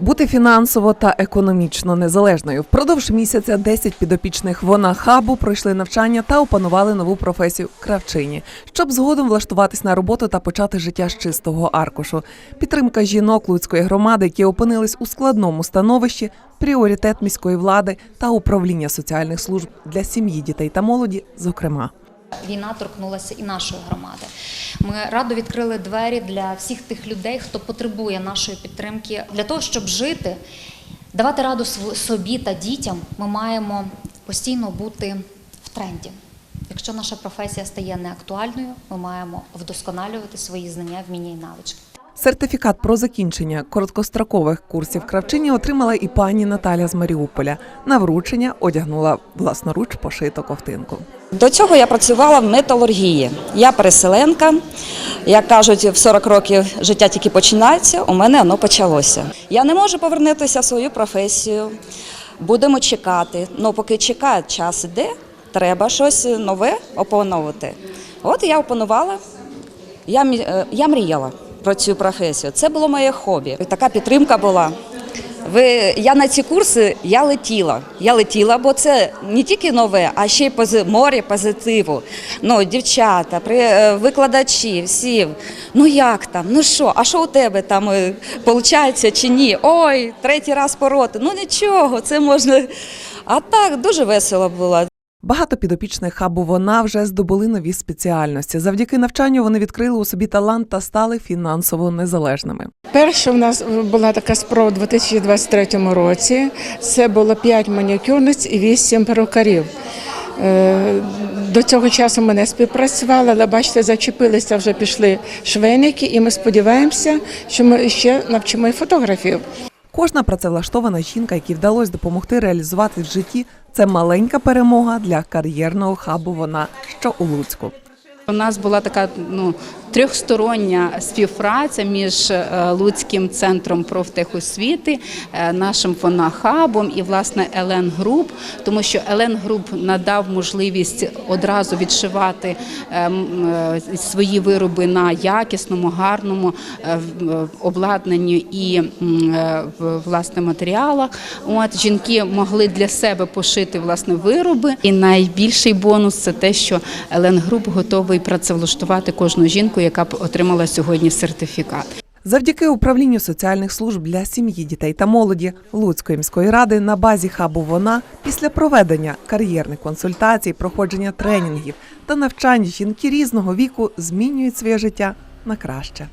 Бути фінансово та економічно незалежною. Впродовж місяця 10 підопічних вона хабу пройшли навчання та опанували нову професію кравчині, щоб згодом влаштуватись на роботу та почати життя з чистого аркушу. Підтримка жінок Луцької громади, які опинились у складному становищі, пріоритет міської влади та управління соціальних служб для сім'ї, дітей та молоді, зокрема. Війна торкнулася і нашої громади. Ми радо відкрили двері для всіх тих людей, хто потребує нашої підтримки. Для того, щоб жити, давати раду собі та дітям, ми маємо постійно бути в тренді. Якщо наша професія стає неактуальною, ми маємо вдосконалювати свої знання, вміння і навички. Сертифікат про закінчення короткострокових курсів кравчині отримала і пані Наталя з Маріуполя. На вручення одягнула власноруч пошиту ковтинку. До цього я працювала в металургії. Я переселенка. Як кажуть, в 40 років життя тільки починається, у мене воно почалося. Я не можу повернутися в свою професію. Будемо чекати. Ну, поки чекає, час іде, треба щось нове опановувати. От я опанувала. Я, е, я мріяла про цю професію. Це було моє хобі. Така підтримка була. Ви, я на ці курси я летіла. Я летіла, бо це не тільки нове, а ще й пози, море позитиву. Ну, дівчата, при, е, викладачі, всі. Ну як там? Ну що? А що у тебе там виходить чи ні? Ой, третій раз пороти. Ну нічого, це можна. А так дуже весело було. Багато підопічних хабу вона вже здобули нові спеціальності. Завдяки навчанню вони відкрили у собі талант та стали фінансово незалежними. Перша в нас була така спроба у 2023 році. Це було 5 манікюрниць і 8 перукарів. Е, До цього часу ми не співпрацювали, але бачите, зачепилися, вже пішли швейники, і ми сподіваємося, що ми ще навчимо і фотографів. Кожна працевлаштована жінка, якій вдалося допомогти реалізувати в житті, це маленька перемога для кар'єрного хабу. Вона що у Луцьку. У нас була така ну трьохстороння співпраця між е, Луцьким центром профтехосвіти, е, нашим фонахабом і власне Елен Груп, тому що Елен Груп надав можливість одразу відшивати е, м, е, свої вироби на якісному, гарному обладнанні і власне матеріалах. От жінки могли для себе пошити власне вироби. І найбільший бонус це те, що Елен Груп готовий працевлаштувати кожну жінку, яка отримала сьогодні сертифікат. Завдяки управлінню соціальних служб для сім'ї, дітей та молоді Луцької міської ради на базі хабу вона після проведення кар'єрних консультацій, проходження тренінгів та навчань жінки різного віку змінюють своє життя на краще.